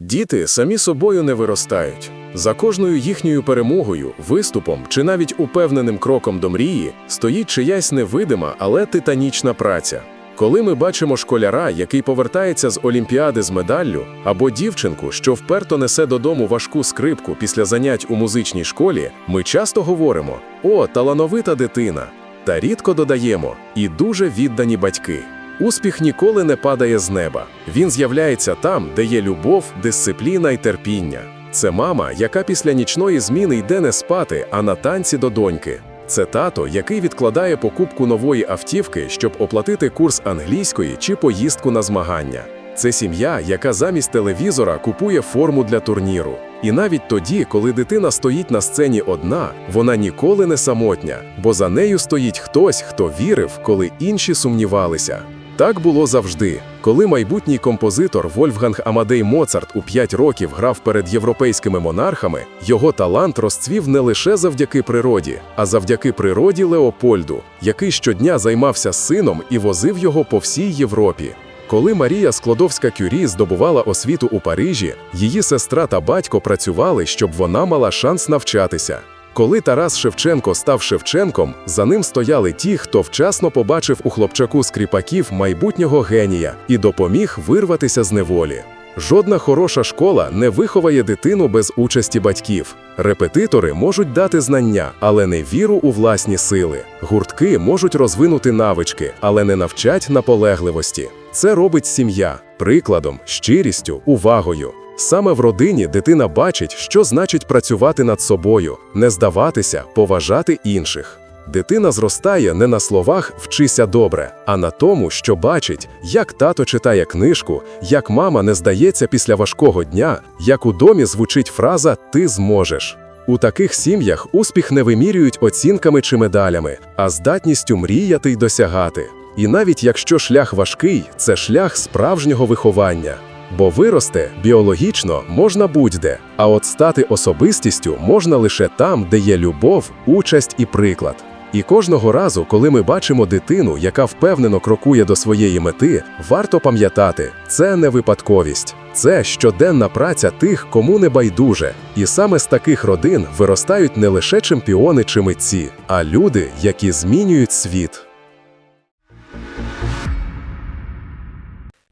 Діти самі собою не виростають. За кожною їхньою перемогою, виступом чи навіть упевненим кроком до мрії стоїть чиясь невидима, але титанічна праця. Коли ми бачимо школяра, який повертається з олімпіади з медаллю, або дівчинку, що вперто несе додому важку скрипку після занять у музичній школі, ми часто говоримо: о, талановита дитина! Та рідко додаємо і дуже віддані батьки. Успіх ніколи не падає з неба. Він з'являється там, де є любов, дисципліна і терпіння. Це мама, яка після нічної зміни йде не спати, а на танці до доньки. Це тато, який відкладає покупку нової автівки, щоб оплатити курс англійської чи поїздку на змагання. Це сім'я, яка замість телевізора купує форму для турніру. І навіть тоді, коли дитина стоїть на сцені одна, вона ніколи не самотня, бо за нею стоїть хтось, хто вірив, коли інші сумнівалися. Так було завжди. Коли майбутній композитор Вольфганг Амадей Моцарт у 5 років грав перед європейськими монархами, його талант розцвів не лише завдяки природі, а завдяки природі Леопольду, який щодня займався сином і возив його по всій Європі. Коли Марія Склодовська-Кюрі здобувала освіту у Парижі, її сестра та батько працювали, щоб вона мала шанс навчатися. Коли Тарас Шевченко став Шевченком, за ним стояли ті, хто вчасно побачив у хлопчаку скріпаків майбутнього генія і допоміг вирватися з неволі. Жодна хороша школа не виховає дитину без участі батьків. Репетитори можуть дати знання, але не віру у власні сили. Гуртки можуть розвинути навички, але не навчать наполегливості. Це робить сім'я прикладом, щирістю, увагою. Саме в родині дитина бачить, що значить працювати над собою, не здаватися, поважати інших. Дитина зростає не на словах вчися добре, а на тому, що бачить, як тато читає книжку, як мама не здається після важкого дня, як у домі звучить фраза Ти зможеш. У таких сім'ях успіх не вимірюють оцінками чи медалями, а здатністю мріяти й досягати. І навіть якщо шлях важкий, це шлях справжнього виховання. Бо вирости біологічно можна будь-де, а от стати особистістю можна лише там, де є любов, участь і приклад. І кожного разу, коли ми бачимо дитину, яка впевнено крокує до своєї мети, варто пам'ятати, це не випадковість, це щоденна праця тих, кому не байдуже. І саме з таких родин виростають не лише чемпіони чи митці, а люди, які змінюють світ.